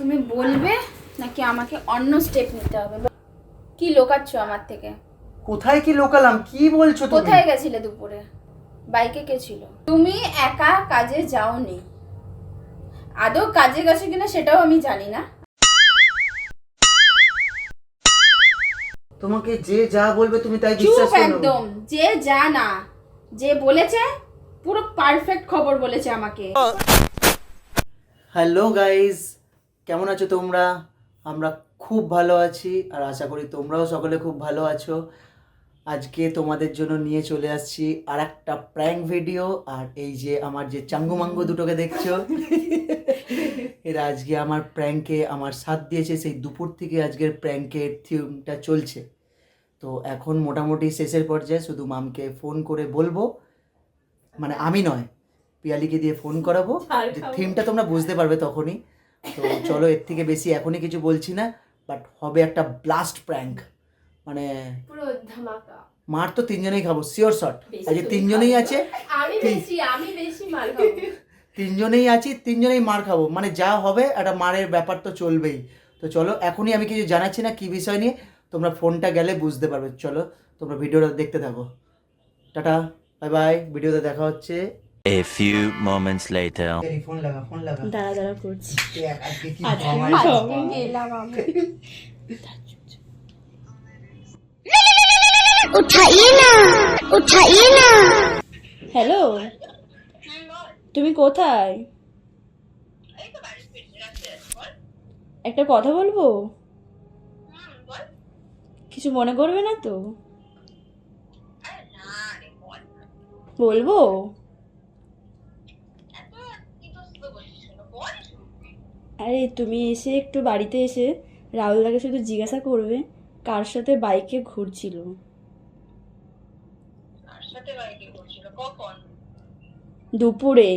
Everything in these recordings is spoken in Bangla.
তুমি বলবে নাকি আমাকে অন্য স্টেপ নিতে হবে? কি লোকাচ্ছ আমার থেকে? কোথায় কি লোকালাম? কি বলছো তুমি? কোথায় গেছিলে দুপুরে? বাইকে কে ছিল? তুমি একা কাজে যাওনি। আদৌ কাজে গেছো কিনা সেটাও আমি জানি না। তোমাকে যে যা বলবে তুমি তাই চুপ বিশ্বাস করো। একদম। যে যা না যে বলেছে পুরো পারফেক্ট খবর বলেছে আমাকে। হ্যালো গাইস কেমন আছো তোমরা? আমরা খুব ভালো আছি আর আশা করি তোমরাও সকলে খুব ভালো আছো। আজকে তোমাদের জন্য নিয়ে চলে আসছি আর একটা প্র্যাঙ্ক ভিডিও আর এই যে আমার যে চাঙ্গু মাঙ্গু দুটোকে দেখছ এরা আজকে আমার প্র্যাঙ্কে আমার সাথ দিয়েছে সেই দুপুর থেকে আজকের প্র্যাঙ্কের থিমটা চলছে। তো এখন মোটামুটি শেষের পর্যায়ে শুধু মামকে ফোন করে বলব মানে আমি নয় পিয়ালিকে দিয়ে ফোন করাবো যে থিমটা তোমরা বুঝতে পারবে তখনই। তো চলো এর থেকে বেশি এখনই কিছু বলছি না বাট হবে একটা ব্লাস্ট প্র্যাঙ্ক মানে পুরো ধামাকা। মার তো তিনজনেই খাব শিওর শট আজকে তিনজনেই আছে? আমি বেশি আমি বেশি মার খাব। তিনজনেই আছি তিনজনেই মার খাব। মানে যা হবে একটা মারের ব্যাপার তো চলবেই। তো চলো এখনই আমি কিছু জানাচ্ছি না কি বিষয় নিয়ে তোমরা ফোনটা গেলে বুঝতে পারবে। চলো তোমরা ভিডিওটা দেখতে থাকো। টাটা বাই বাই ভিডিওতে দেখা হচ্ছে। A few moments later. Phone লাগা ফোন লাগা দাঁড়া দাঁড়া করছি আজকে কি হ্যালো? তুমি কোথায়? একটা কথা বলব? কিছু মনে করবে না তো? বলব? আরে তুমি এসে একটু বাড়িতে এসে রাহুলদাকে শুধু জিজ্ঞাসা করবে কার সাথে বাইকে ঘুরছিল। দুপুরে।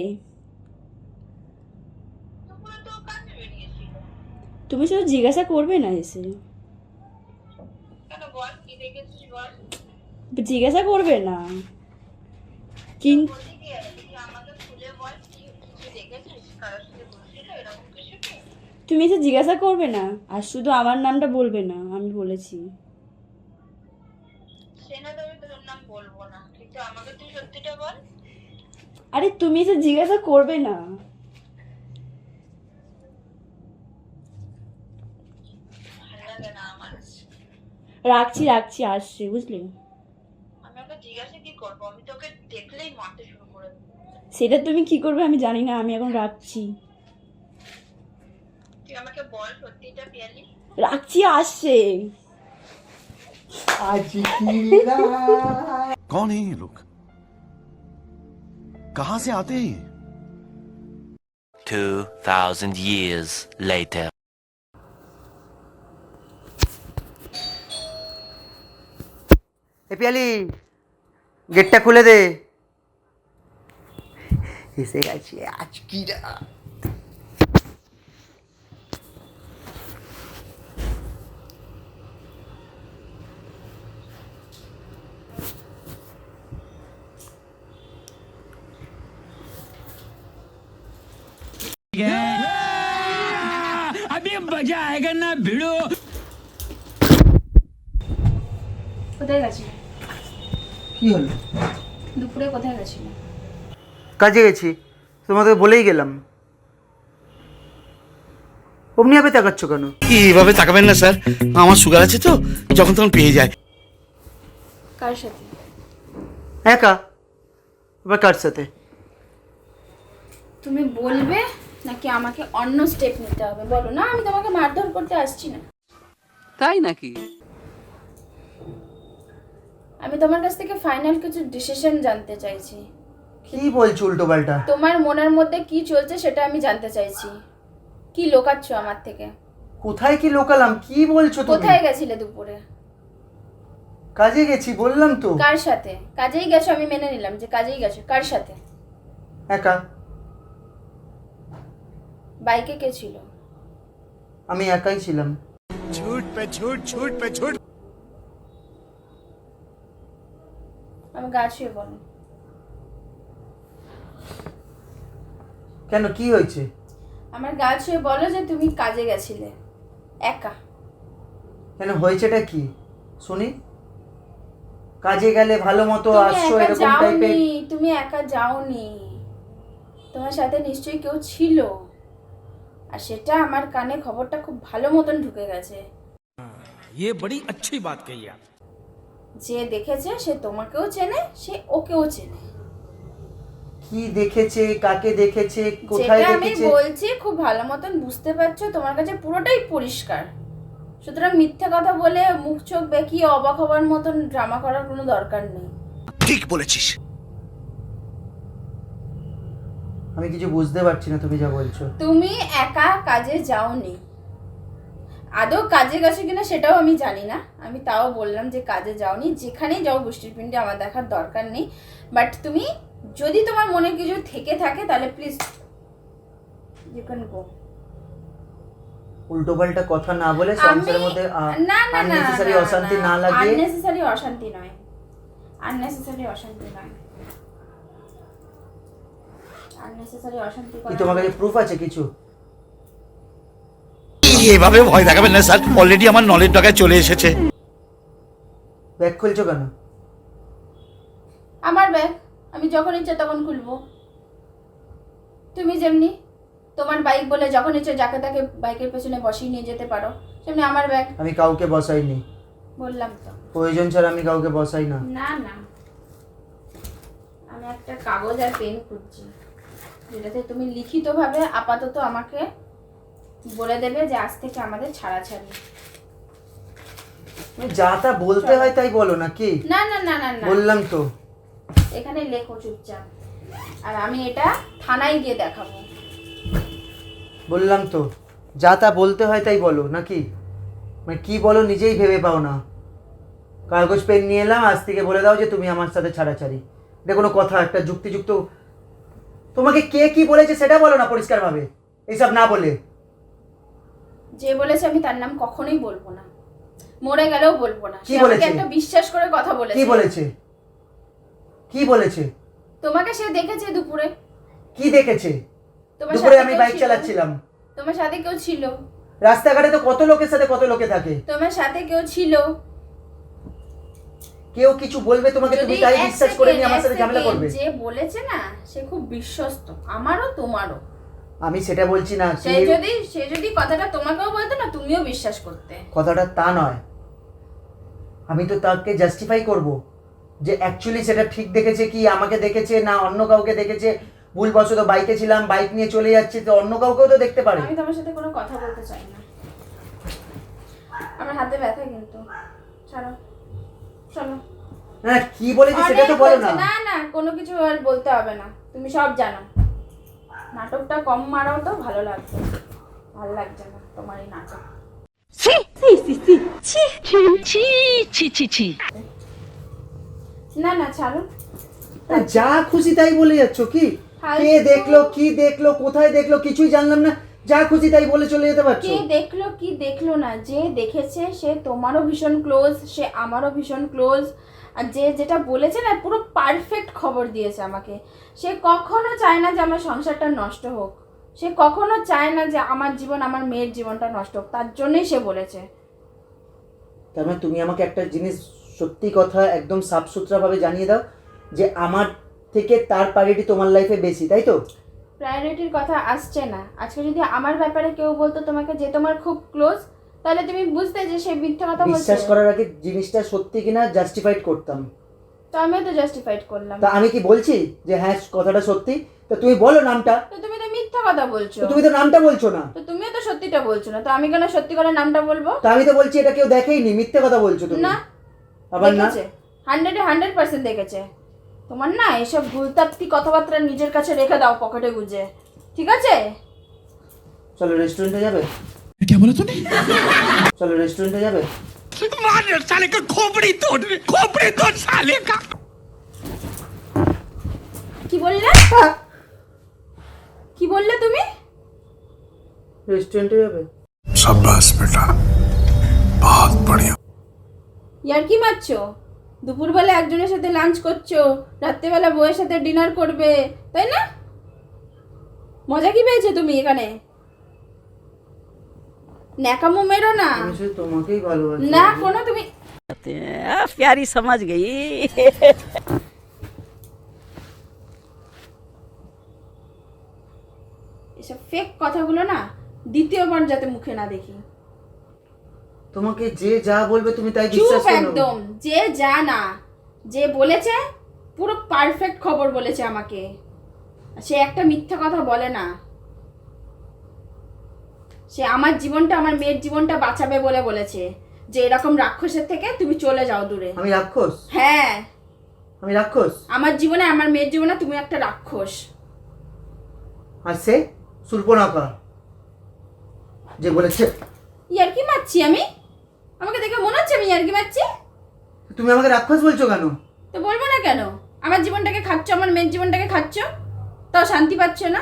তুমি শুধু জিজ্ঞাসা করবে না এসে। জিজ্ঞাসা করবে না। কিন্তু তুমি এসে জিজ্ঞাসা করবে না আর শুধু আমার নামটা বলবে না আমি বলেছি। আরে তুমি এসে জিজ্ঞাসা করবে না। রাখছি রাখছি আসছে বুঝলি? সেটা তুমি কি করবে আমি জানি না আমি এখন রাখছি। রাখছি আসছে আজ কি রাত। कौन है ये लोग कहां से आते हैं ये 2,000 years later. এ পিয়ালি গেটটা খুলে দে এসে গেছে আজ কি রাত। কোথায় গেছিলে? কি হলো? দুপুরে কোথায় গেছিলে? কাজে গেছি। তোমাকে বলেই গেলাম। অমনি ভাবে তাকাচ্ছ কেন? এইভাবে তাকাবেন না স্যার? আমার সুগার আছে তো যখন তখন পেয়ে যায়। কার সাথে? একা। এবার কার সাথে? তুমি বলবে নাকি আমাকে অন্য স্টেপ নিতে হবে? বলো না আমি তোমাকে মারধর করতে আসছি না। তাই নাকি? আমি তোমার কাছ থেকে ফাইনাল কিছু ডিসিশন জানতে চাইছি। কি বলছো উল্টো পাল্টা? তোমার মনের মধ্যে কি চলছে সেটা আমি জানতে চাইছি। কি লোকাচ্ছ আমার থেকে? কোথায় কি লোকালাম? কি বলছো তুমি? কোথায় গেছিলে দুপুরে? কাজে গেছি বললাম তো। কার সাথে? কাজেই গেছো আমি মেনে নিলাম যে কাজেই গেছো। কার সাথে? একা। বাইকে কে ছিল? আমি একাই ছিলাম। আমি গা ছুঁয়ে বলো কেন কি হয়েছে? আমার গাল ছুঁয়ে বলো যে তুমি কাজে গেছিলে। একা। কেন হয়েছেটা কি? শুনি। কাজে গেলে ভালো মতো তুমি আসছো একা এরকম টাইপের যাওনি তুমি একা যাওনি। তোমার সাথে নিশ্চয়ই কেউ ছিল। আর সেটা আমার কানে খবরটা খুব ভালো মতন ঢুকে গেছে ये बड़ी अच्छी बात कही आप যে দেখেছে সে তোমাকেও চেনে সে ওকেও চেনে কি দেখেছে কাকে দেখেছে কোথায় যেটা আমি দেখেছে বলছি খুব ভালো মতন বুঝতে পারছো তোমার কাছে পুরোটাই পরিষ্কার সুতরাং মিথ্যে কথা বলে মুখ চোখ বেঁকিয়ে অবাক হবার মতন ড্রামা করার কোনো দরকার নেই ঠিক বলেছিস আমি কিছু বুঝতে পারছি না তুমি যা বলছো। তুমি একা কাজে যাওনি। আদৌ কাজে গেছো কিনা সেটাও আমি জানি না। আমি তাও বললাম যে কাজে যাওনি যেখানেই যাও বৃষ্টির পিণ্ডে আমার দেখার দরকার নেই। বাট তুমি যদি তোমার মনে কিছু থেকে থাকে তাহলে প্লিজ ইউ ক্যান গো উল্টো পাল্টা কথা না বলে সংসারের মধ্যে না না না অশান্তি না লাগিয়ে আননেসেসারি অশান্তি নয়। আননেসেসারি অশান্তি নয়। আননেসেসারি অশান্তি কি করা তোমার কাছে প্রুফ আছে কিছু? এভাবে ভয় দেখাবেন না স্যার অলরেডি আমার নলেজ টাকায় চলে এসেছে। ব্যাগ খুলছো কেন? আমার ব্যাগ আমি যখন ইচ্ছে তখন খুলবো। তুমি যেমনি তোমার বাইক বলে যখন ইচ্ছে যাকে তাকে বাইকের পেছনে বসিয়ে নিয়ে যেতে পারো তেমনি আমার ব্যাগ আমি কাউকে বসাইনি। বললাম তো। প্রয়োজন ছাড়া আমি কাউকে বসাই না। না না। আমি একটা কাগজ আর পেন খুঁজছি। যেটাতে তুমি লিখিতভাবে আপাতত আমাকে বলে দেবে যে আজ থেকে আমাদের ছাড়াছাড়ি। যা তা বলতে হয় তাই বলো না কি না না না না না। বললাম তো। এখানে লেখো চুপচাপ। আর আমি এটা থানায় গিয়ে দেখাবো। বললাম তো। যা তা বলতে হয় তাই বলো নাকি? মানে কি বলো নিজেই ভেবে পাও না। কাগজ পেন নিয়ে এলাম আজ থেকে বলে দাও যে তুমি আমার সাথে ছাড়াছাড়ি। এটা কোনো কথা একটা যুক্তিযুক্ত তোমাকে কে কি বলেছে সেটা বলো না পরিষ্কারভাবে। এইসব না বলে। যে বলেছে আমি তার নাম কখনোই বলব না। মরে গেলেও বলব না। কি সে আমাকে বলেছে? একটা বিশ্বাস করে কথা বলেছে কি বলেছে। কি বলেছে? তোমাকে সে দেখেছে দুপুরে। কি দেখেছে? তোমার দুপুরে সাথে আমি বাইক চালাচ্ছিলাম। তোমার সাথে কেউ ছিল? রাস্তাঘাটে তো কত লোকের সাথে কত লোকে থাকে? তোমার সাথে কেউ ছিল? কেউ কিছু বলবে তোমাকে তুমি তাই বিশ্বাস করে নিয়ে আমার সাথে ঝামেলা করবে। যে বলেছে না সে খুব বিশ্বস্ত। আমারও তোমারও। আমি সেটা বলছি না সে যদি সে যদি কথাটা তোমাকেও বলতো না তুমিও বিশ্বাস করতে। কথাটা তা নয়। আমি তো তাকে জাস্টিফাই করব যে অ্যাকচুয়ালি সেটা ঠিক দেখেছে কি আমাকে দেখেছে না অন্য কাউকে দেখেছে। ভুলবশত বাইকে ছিলাম বাইক নিয়ে চলে যাচ্ছে তো অন্য কাউকেও তো দেখতে পারে। আমি তোমার সাথে কোনো কথা বলতে চাই না। আমার হাতে ব্যথা কিন্তু। ছাড়ো। চলো। হ্যাঁ কি বলেছি সেটা তো বলো না। না না কোনো কিছু আর বলতে হবে না। তুমি সব জানো। নাটকটা কম মারাও তো ভালো লাগবে ভালো লাগছে না তোমার এই নাটক। না না ছাড়ো। তা যা খুশি তাই বলে যাচ্ছ কি। কে দেখল কি দেখল কোথায় দেখল কিছুই জানলাম না। যা খুশি তাই বলে চলে যেতে পারছ? কে দেখল কি দেখল না? যে দেখেছে সে তোমারও ভীষণ ক্লোজ সে আমারও ভীষণ ক্লোজ আর যে যেটা বলেছে না পুরো পারফেক্ট খবর দিয়েছে আমাকে। সে কখনো চায় না যে আমার সংসারটা নষ্ট হোক। সে কখনো চায় না যে আমার জীবন আমার মেয়ের জীবনটা নষ্ট হোক। তার জন্যই সে বলেছে। তার মানে তুমি আমাকে একটা জিনিস সত্যি কথা একদম সাফ ভাবে জানিয়ে দাও যে আমার থেকে তার প্রায়োরিটি তোমার লাইফে বেশি তাই তো? প্রায়োরিটির কথা আসছে না। আজকে যদি আমার ব্যাপারে কেউ বলতো তোমাকে যে তোমার খুব ক্লোজ তাহলে তুমি বুঝতে যে সে মিথ্যা কথা বলছে। বিশ্বাস করার আগে জিনিসটা সত্যি কিনা জাস্টিফাইড করতাম। তো আমিও তো জাস্টিফাইড করলাম। তা আমি কি বলছি যে হ্যাঁ কথাটা সত্যি? তো তুমি বলো নামটা। তো তুমি তো মিথ্যা কথা বলছো। তো তুমি তো নামটা বলছো না। তো তুমিও তো সত্যিটা বলছো না। তো আমি কেন সত্যি করে নামটা বলব? তা আমি তো বলছি এটা কেউ দেখেইনি মিথ্যে কথা বলছো তুমি। না। আবার না? হান্ড্রেডে হান্ড্রেড পার্সেন্ট দেখেছে। তোমার না এসব ভুলতাপ্তি কথাবার্তা নিজের কাছে রেখে দাও পকেটে গুজে ঠিক আছে চলো রেস্টুরেন্টে যাবে क्या बोला तूने চলো রেস্টুরেন্টে যাবে मार साले का खोपड़ी तोड़ खोपड़ी तोड़ साले का কি বললে কি বললে তুমি রেস্টুরেন্টে যাবে शाबाश बेटा बहुत बढ़िया ইয়ার কি মারছো দুপুরবেলা একজনের সাথে লাঞ্চ করছ রাত্রেবেলা বউয়ের সাথে ডিনার করবে তাই না? মজা কি পেয়েছে তুমি এখানে? ন্যাকামো মেরো না। না কোনো তুমি প্যারি সমাজ গেই। এসব ফেক কথাগুলো না দ্বিতীয়বার যাতে মুখে না দেখি। তোমাকে যে যা বলবে তুমি তাই চুপ বিশ্বাস করো একদম যে যা না যে বলেছে পুরো পারফেক্ট খবর বলেছে আমাকে। সে একটা মিথ্যা কথা বলে না। সে আমার জীবনটা আমার মেয়ের জীবনটা বাঁচাবে বলে বলেছে। যে এরকম রাক্ষসের থেকে তুমি চলে যাও দূরে। আমি রাক্ষস? হ্যাঁ। আমি রাক্ষস? আমার জীবনে আমার মেয়ের জীবনে তুমি একটা রাক্ষস। আর সে সুর্পনাখা যে বলেছে ইয়ার্কি মারছি আমি? আমাকে দেখে মনে হচ্ছে আমি ইয়ার্কি মারছি? তুমি আমাকে রাক্ষস বলছো কেন? তো বলব না কেন? আমার জীবনটাকে খাচ্ছ আমার মেয়ের জীবনটাকে খাচ্ছ তাও শান্তি পাচ্ছ না?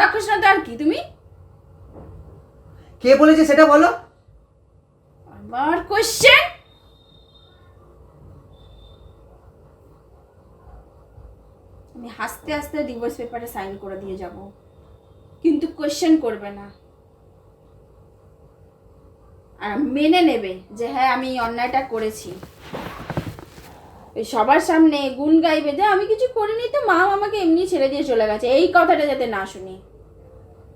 রাক্ষস না তো আর কি তুমি? কে বলেছে সেটা বলো? আমার কোশ্চেন আমি হাসতে হাসতে ডিভোর্স পেপারে সাইন করে দিয়ে যাব। কিন্তু কোশ্চেন করবে না। মেনে নেবে যে হ্যাঁ আমি অন্যায়টা করেছি। সবার সামনে গুণ গাইবে যে আমি কিছু করিনি তো মা আমাকে এমনি ছেড়ে দিয়ে চলে গেছে। এই কথাটা যাতে না শুনি।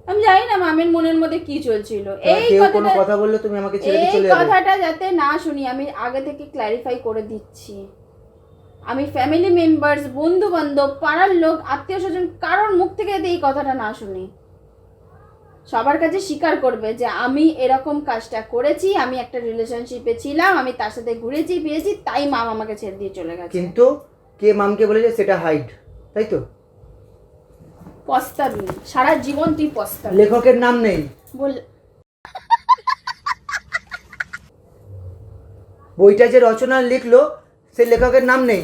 আমি জানি না মামের মনের মধ্যে কি চলছিল। এই কোনো কথা বললে তুমি আমাকে ছেড়ে দিয়ে এই চলে যাবে। কথাটা যাতে না শুনি আমি আগে থেকে ক্ল্যারিফাই করে দিচ্ছি। আমি ফ্যামিলি মেম্বার্স বন্ধু বান্ধব পাড়ার লোক আত্মীয় স্বজন কারোর মুখ থেকে যাতে এই কথাটা না শুনি। সবার কাছে স্বীকার করবে যে আমি এরকম কাজটা করেছি আমি একটা রিলেশনশিপে ছিলাম আমি তার সাথে ঘুরেছি ফিরেছি তাই মাম আমাকে ছেড়ে দিয়ে চলে গেছে। কিন্তু কে মামকে বলেছে সেটা হাইড তাই তো? পস্তাবি সারা জীবন তুই পস্তাবি। লেখকের নাম নেই। বল। বইটা যে রচনা লিখলো সে লেখকের নাম নেই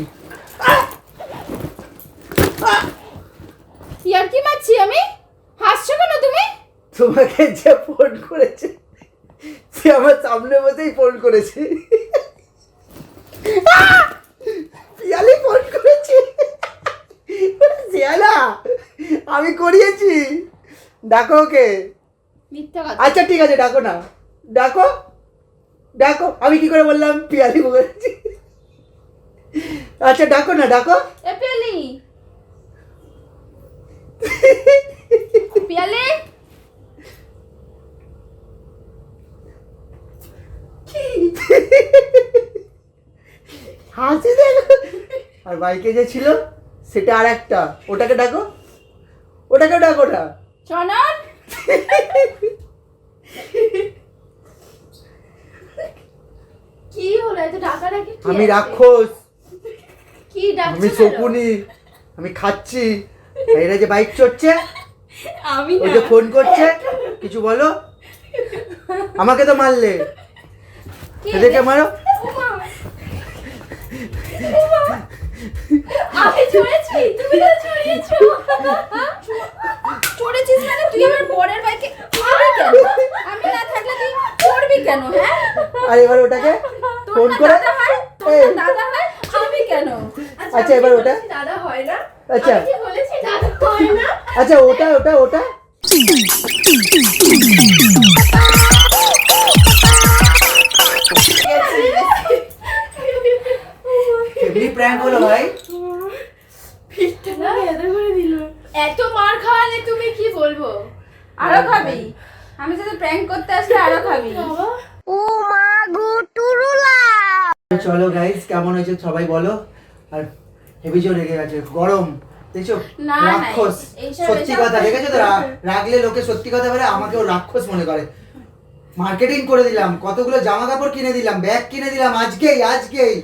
ইয়ার কি মারছি আমি হাসছো কেন তুমি তোমাকে যে ফোন করেছে সে আমার সামনে বসেই ফোন করেছে। পিয়ালি ফোন করেছে। শিয়ালা আমি করিয়েছি। ডাকো ওকে। আচ্ছা ঠিক আছে ডাকো না। ডাকো ডাকো। আমি কি করে বললাম? পিয়ালি করেছি আচ্ছা ডাকো না ডাকো। এ পেলি পিয়ালি। হাসি দেখো। আর বাইকে যে ছিল সেটা আর একটা ওটাকে ডাকো। ওটাকে ডাকো না। চনন? কি হলো? এত টাকা রাখি আমি রাক্ষস। কি ডাকছো আমি শকুনি। আমি খাচ্ছি। এরা যে বাইক চড়ছে আমি ওই যে ফোন করছে কিছু বলো। আমাকে তো মারলে। এদেরকে মারো। আমি চড়েছি তুমি তো চড়িয়েছো। চড়েছিস মানে তুই আমার বরের বাইকে চড়বি কেন? আমি না থাকলে তুই চড়বি কেন হ্যাঁ? আর এবার ওটাকে ফোন করে দাদা হয় হয় চড়বি কেন? আচ্ছা এবার ওটা দাদা হয় না? আচ্ছা। বলেছি দাদা হয় না? আচ্ছা ওটা ওটা ওটা। এত মার খাওয়ালে তুমি কি বলব? আরও খাবি? আমি যদি প্র্যাঙ্ক করতে আসলে আরও খাবি। চলো গাইস কেমন হয়েছে সবাই বলো? আর হেভি জোর রেগে গেছে গরম। দেখছ? রাক্ষস। সত্যি কথা দেখেছ তো? রাগলে লোকে সত্যি কথা বলে আমাকেও রাক্ষস মনে করে। মার্কেটিং করে দিলাম কতগুলো জামা কাপড় কিনে দিলাম ব্যাগ কিনে দিলাম আজকেই আজকেই।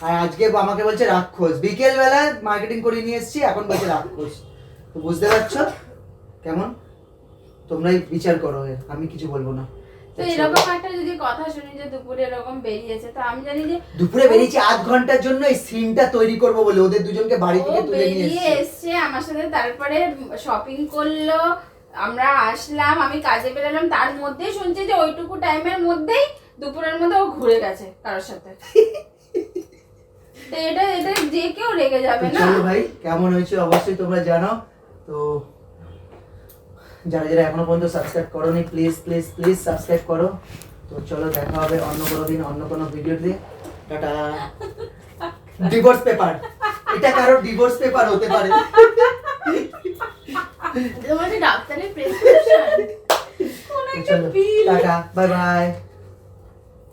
আর আজকে আমাকে বলছে রাক্ষস। বিকেল বেলা মার্কেটিং করে নিয়ে এসেছি এখন বলছে রাক্ষস। তো বুঝতে পারছ? কেমন? তোমরাই বিচার করো আমি কিছু বলব না। তো এরকম একটা যদি কথা শুনি যে দুপুরে এরকম বেরিয়েছে তো আমি জানি যে দুপুরে বেরিয়েছি আধ ঘণ্টার জন্য এই সিনটা তৈরি করব বলে ওদের দুজনকে বাড়ি ও থেকে তুলে নিয়ে এসেছি। এসছে আমার সাথে তারপরে শপিং করল আমরা আসলাম আমি কাজে বেরোলাম তার মধ্যেই শুনছি যে ওইটুকু টাইমের মধ্যেই দুপুরের মধ্যে ও ঘুরে গেছে কারোর সাথে। তো এটা এটা যে কেউ রেগে যাবে না। চলো ভাই কেমন হয়েছে অবশ্যই তোমরা জানো। তো যারা যারা এখনও পর্যন্ত সাবস্ক্রাইব করোনি প্লিজ প্লিজ প্লিজ সাবস্ক্রাইব করো। তো চলো দেখা হবে অন্য কোনো দিন অন্য কোনো ভিডিওতে টাটা। ডিভোর্স পেপার এটা কারও ডিভোর্স পেপার হতে পারে। তোমার যে ডাক্তারের প্রেসক্রিপশন চলো টাটা বাই বাই